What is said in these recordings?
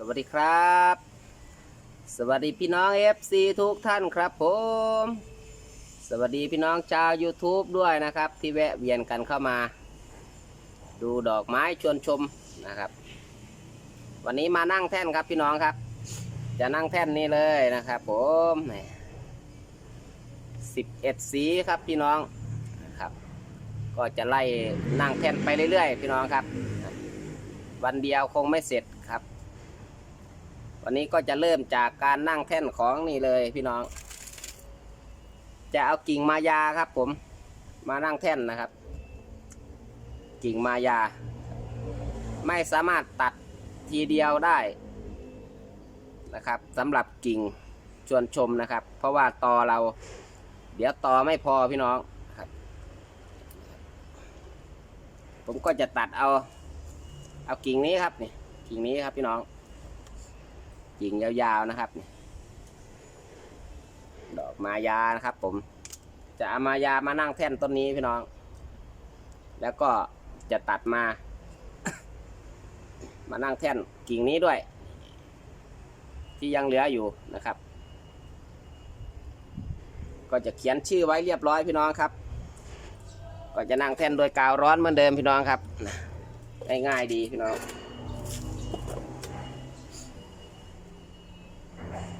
สวัสดีครับ สวัสดีพี่น้อง FC ทุกท่านครับผม สวัสดีพี่น้องชาว YouTube ด้วยนะครับ ที่แวะเวียนกันเข้ามา ดูดอกไม้ชวนชมนะครับ วันนี้มานั่งแท่นครับพี่น้องครับ จะนั่งแท่นนี้เลยนะครับผมสิบเอ็ดสีครับพี่น้องนะครับ ก็จะไล่นั่งแท่นไปเรื่อยๆ พี่น้องครับ วันเดียวคงไม่เสร็จ วันนี้ก็จะเริ่มจากการนั่งแท่นของนี่เลยพี่น้อง จะเอากิ่งมายาครับผม มานั่งแท่นนะครับ กิ่งมายา ไม่สามารถตัดทีเดียวได้นะครับสำหรับกิ่งชวนชมนะครับ เพราะว่าตอเรา เดี๋ยวตอไม่พอพี่น้องครับ ผมก็จะตัดเอา เอากิ่งนี้ครับนี่กิ่งนี้ครับพี่น้อง กิ่งยาวๆนะครับ ดอกมายานะครับ ผม จะเอามายามานั่งแท่นต้นนี้พี่น้อง แล้วก็จะตัดมา มานั่งแท่นกิ่งนี้ด้วย ที่ยังเหลืออยู่นะครับ ก็จะเขียนชื่อไว้เรียบร้อยพี่น้องครับ ก็จะนั่งแท่นโดยกาวร้อนเหมือนเดิมพี่น้องครับง่ายๆดีพี่น้อง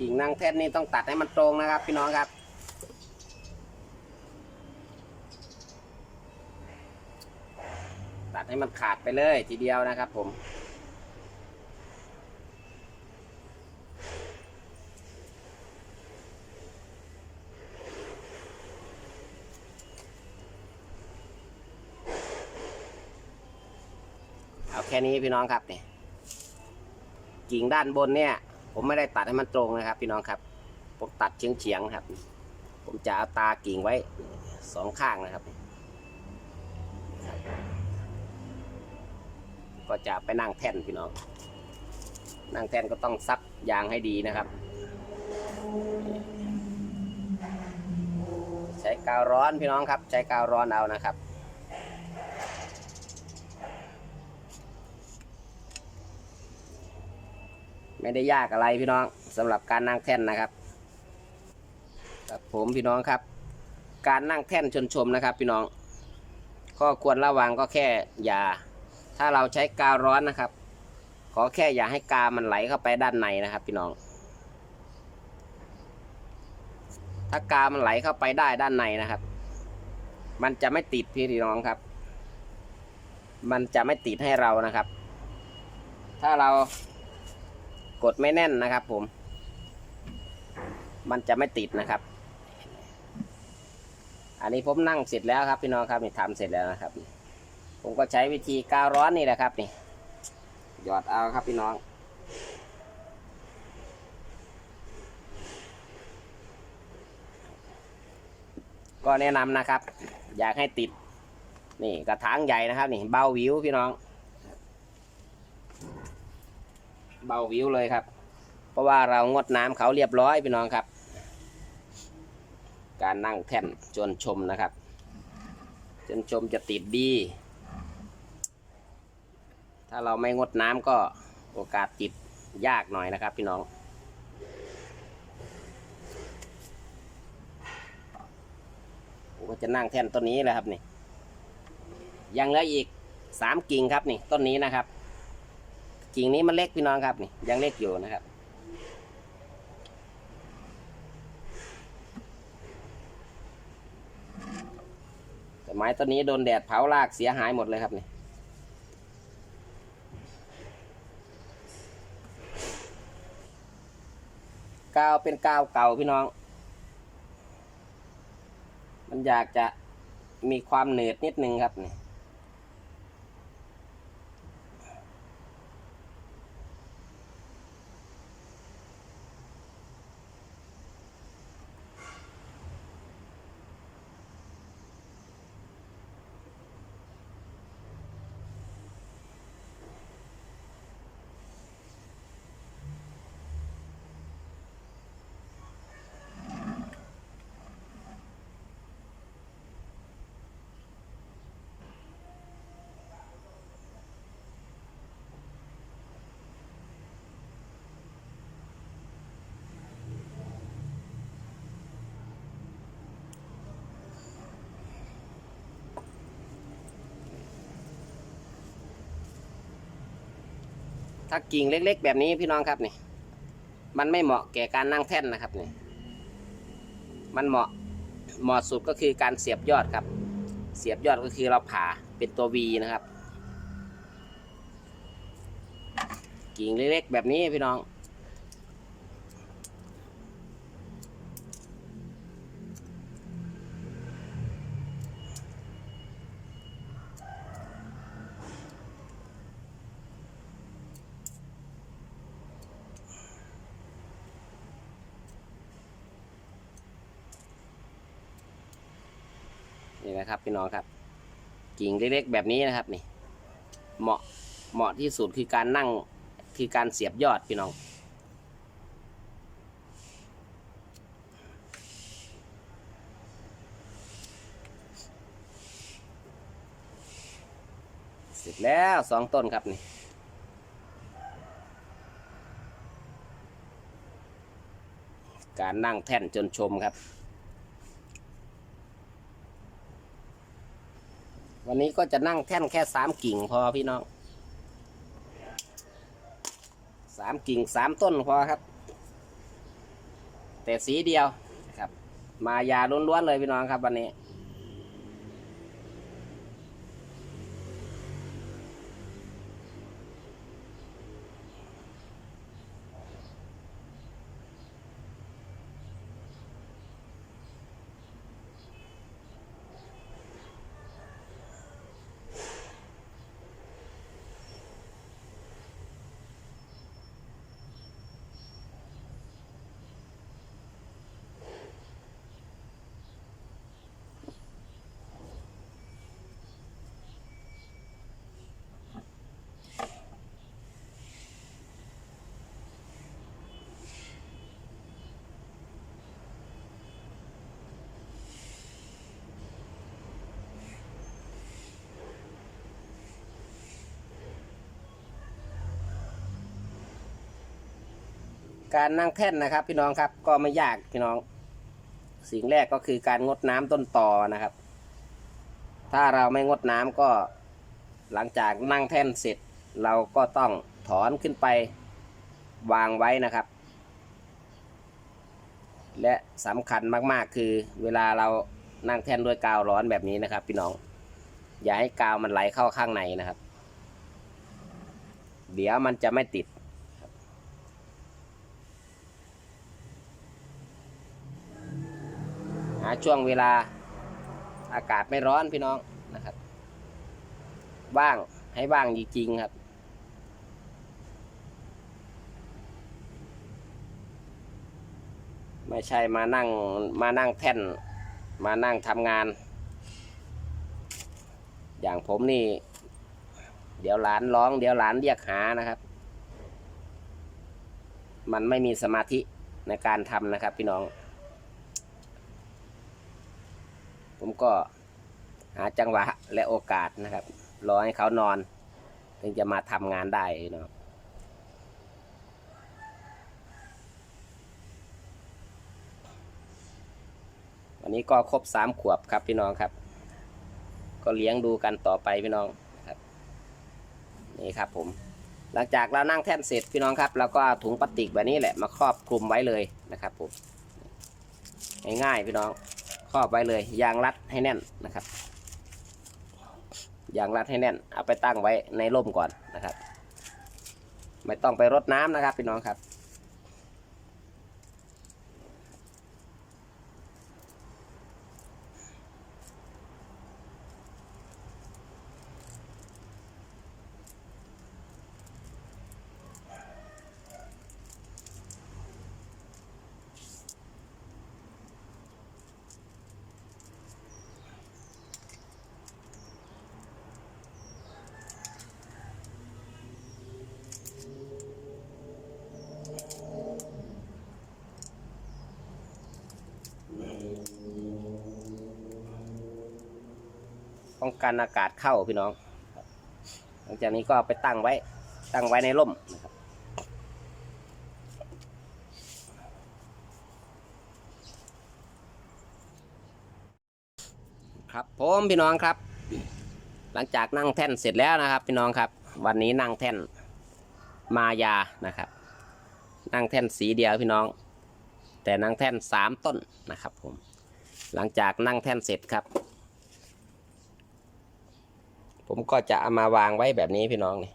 กิ่งนั่งแท่นนี่ต้องตัดให้มันตรงนะครับ พี่น้องครับ ตัดให้มันขาดไปเลยทีเดียวนะครับ ผมเอาแค่นี้พี่น้องครับเนี่ยกิ่งด้านบนเนี่ย ผมไม่ได้ตัดให้มันตรงนะครับ พี่น้องครับ ผมตัดเฉียงเฉียงๆครับ ผมจะเอาตากิ่งไว้สองข้างนะครับ ก็จะไปนั่งแท่นพี่น้อง นั่งแท่นก็ต้องซับยางให้ดีนะครับ ใช้กาวร้อนพี่น้องครับ ใช้กาวร้อนเอานะครับ ไม่ได้ยากอะไรพี่น้องสำหรับการนั่งแท่นนะครับครับผมพี่น้องครับ การนั่งแท่นชนชมนะครับ พี่น้องข้อควรระวังก็แค่อย่า ถ้าเราใช้กาวร้อนนะครับ ขอแค่อย่าให้กามันไหลเข้าไปด้านในนะครับ พี่น้อง ถ้ากามันไหลเข้าไปได้ด้านในนะครับ มันจะไม่ติดพี่น้องครับ มันจะไม่ติดให้เรานะครับ ถ้าเรา กดไม่แน่นนะครับ ผม มันจะไม่ติดนะครับ อันนี้ผมนั่งเสร็จแล้วครับ พี่น้องครับนี่ทำเสร็จแล้วนะครับ ผมก็ใช้วิธีกาวร้อนนี่แหละครับ นี่ หยอดเอาครับพี่น้องก็แนะนำนะครับ อยากให้ติด นี่กระถางใหญ่นะครับ นี่เบาวิวพี่น้อง เบาวิวเลยครับ เพราะว่าเรางดน้ำเขาเรียบร้อยพี่น้องครับ การนั่งแท่นจนชมนะครับ จนชมจะติดดี ถ้าเราไม่งดน้ำก็โอกาสติดยากหน่อยนะครับ พี่น้องผมก็จะนั่งแท่นต้นนี้แหละครับนี่ยังเหลืออีกสามกิ่งครับนี่ต้นนี้นะครับ กิ่งนี้มันเล็กพี่น้องครับนี่ยังเล็กอยู่นะครับ แต่ไม้ต้นนี้โดนแดดเผารากเสียหายหมดเลยครับนี่กาวเป็นกาวเก่าพี่น้อง มันอยากจะมีความเหนืดนิดนึงครับนี่ ถ้ากิ่งเล็ก ๆ แบบนี้พี่น้องครับนี่ มันไม่เหมาะแก่การนั่งแท่นนะครับนี่ มันเหมาะเหมาะสุดก็คือการเสียบยอดครับ เสียบยอดก็คือเราผ่าเป็นตัว V นะครับ กิ่งเล็กๆแบบนี้พี่น้อง นี่นะครับพี่น้องครับ กิ่งเล็กๆแบบนี้นะครับนี่ เหมาะเหมาะที่สุดคือการนั่งคือการเสียบยอดพี่น้องเสร็จแล้วสองต้นครับนี่การนั่งแท่นจนชมครับ วันนี้ก็จะนั่งแท่นแค่สามกิ่งพอพี่น้องสามกิ่งสามต้นพอครับ แต่สีเดียวครับ มายาล้วนๆเลยพี่น้องครับวันนี้ การนั่งแท่นนะครับ พี่น้องครับก็ไม่ยากพี่น้อง สิ่งแรกก็คือการงดน้ำต้นตอนะครับ ถ้าเราไม่งดน้ำก็หลังจากนั่งแท่นเสร็จ เราก็ต้องถอนขึ้นไปวางไว้นะครับ และสำคัญมากๆ คือเวลาเรานั่งแท่นด้วยกาวร้อนแบบนี้นะครับ พี่น้อง อย่าให้กาวมันไหลเข้าข้างในนะครับ เดี๋ยวมันจะไม่ติดาช่วงเวลาอากาศไม่ร้อนพี่น้องนะครับ ว่างให้ว่างจริงๆครับ ไม่ใช่มานั่งมานั่งแท่น มานั่งทำงาน อย่างผมนี่ เดี๋ยวหลานร้อง เดี๋ยวหลานเรียกหานะครับ มันไม่มีสมาธิในการทำนะครับพี่น้อง ผมก็หาจังหวะและโอกาสนะครับ รอให้เขานอน ถึงจะมาทำงานได้เนาะวันนี้ก็ครบสามขวบครับพี่น้องครับ ก็เลี้ยงดูกันต่อไปพี่น้องครับ นี่ครับผม หลังจากเรานั่งแท่นเสร็จพี่น้องครับเราก็เอาถุงพลาสติกแบบนี้แหละมาครอบคลุมไว้เลยนะครับผมง่ายๆพี่น้อง ครอบไว้เลยยางรัดให้แน่นนะครับยางรัดให้แน่นเอาไปตั้งไว้ในร่มก่อนนะครับ ไม่ต้องไปรดน้ำนะครับพี่น้องครับ ป้องกันอากาศเข้าพี่น้อง หลังจากนี้ก็ไปตั้งไว้ ตั้งไว้ในร่มนะครับครับผมพี่น้องครับ หลังจากนั่งแท่นเสร็จแล้วนะครับ พี่น้องครับ วันนี้นั่งแท่นมายานะครับ นั่งแท่นสีเดียวพี่น้อง แต่นั่งแท่นสามต้นนะครับ ผม หลังจากนั่งแท่นเสร็จครับ ผมก็จะเอามาวางไว้แบบนี้พี่น้องนี่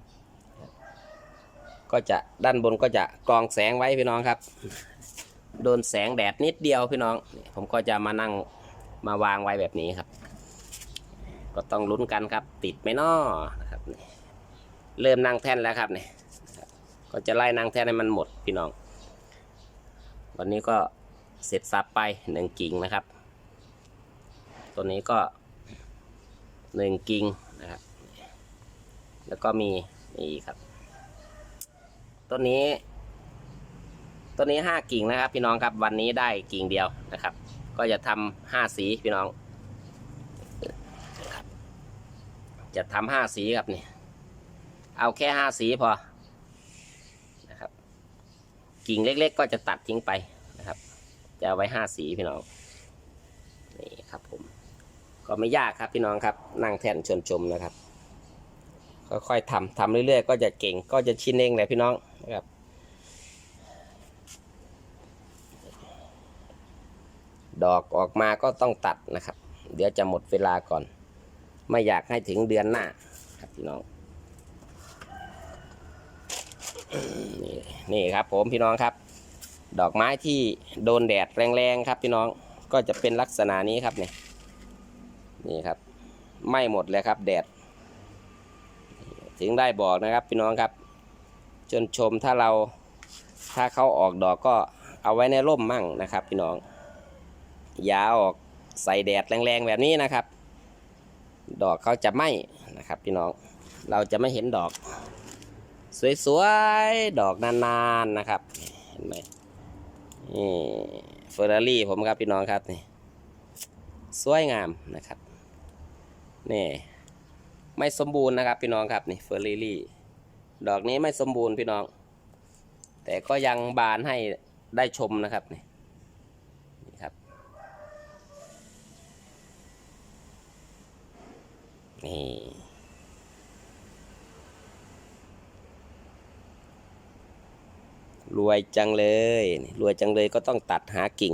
ก็จะด้านบนก็จะกรองแสงไว้พี่น้องครับ โดนแสงแดดนิดเดียวพี่น้อง ผมก็จะมานั่งมาวางไว้แบบนี้ครับ ก็ต้องลุ้นกันครับ ติดไหมน้อนะครับเริ่มนั่งแท่นแล้วครับนี่ก็จะไล่นั่งแท่นให้มันหมดพี่น้อง วันนี้ก็เสร็จสับไปหนึ่งกิ่งนะครับ ตัวนี้ก็หนึ่งกิ่ง นะครับ แล้วก็มีนี่ครับต้นนี้ต้นนี้ห้ากิ่งนะครับ พี่น้องครับวันนี้ได้กิ่งเดียวนะครับ ก็จะทำห้าสีพี่น้อง จะทำห้าสีครับนี่เอาแค่ห้าสีพอนะครับ กิ่งเล็ก ๆ ก็จะตัดทิ้งไปนะครับ จะเอาไว้ห้าสีพี่น้องนี่ครับผม ไม่ยากครับพี่น้องครับนั่งแท่นชวนชมนะครับ ค่อยๆทำทำเรื่อยๆ ก็จะเก่งก็จะชินเองแหละพี่น้องนะครับดอกออกมาก็ต้องตัดนะครับ เดี๋ยวจะหมดเวลาก่อน ไม่อยากให้ถึงเดือนหน้าครับพี่น้อง นี่นี่ครับผมพี่น้องครับ ดอกไม้ที่โดนแดดแรงๆครับพี่น้องก็จะเป็นลักษณะนี้ครับเนี่ย นี่ครับไม่หมดเลยครับ แดด ถึงได้บอกนะครับพี่น้องครับ จนชมถ้าเราถ้าเขาออกดอกก็เอาไว้ในร่มมั่งนะครับ พี่น้องอย่าอาออกใส่แดดแรงๆแบบนี้นะครับ ดอกเขาจะไหม้นะครับ พี่น้องเราจะไม่เห็นดอก สวยๆ ดอกนานๆนะครับ เห็นไหมนี่เฟอร์รารี่ผมครับพี่น้องครับนี่สวยงามนะครับ นี่ไม่สมบูรณ์นะครับพี่น้องครับนี่เฟอร์รารี่ดอกนี้ไม่สมบูรณ์พี่น้อง แต่ก็ยังบานให้ได้ชมนะครับนี่นี่ครับนี่รวยจังเลยรวยจังเลยก็ต้องตัดหากิ่ง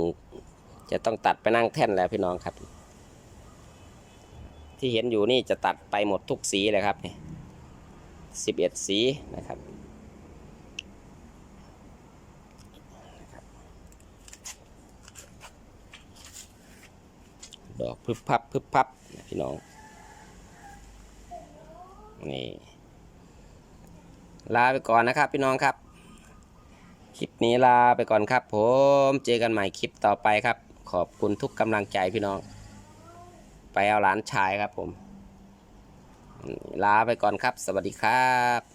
จะต้องตัดไปนั่งแท่นแล้วพี่น้องครับ ที่เห็นอยู่นี่จะตัดไปหมดทุกสีเลยครับนี่สิบเอ็ดสีนะครับ ดอกพึบพับพึบพับนะพี่น้อง นี่ ลาไปก่อนนะครับพี่น้องครับ คลิปนี้ลาไปก่อนครับผม เจอกันใหม่คลิปต่อไปครับ ขอบคุณทุกกำลังใจพี่น้อง ไปเอาหลานชายครับผม ลาไปก่อนครับ สวัสดีครับ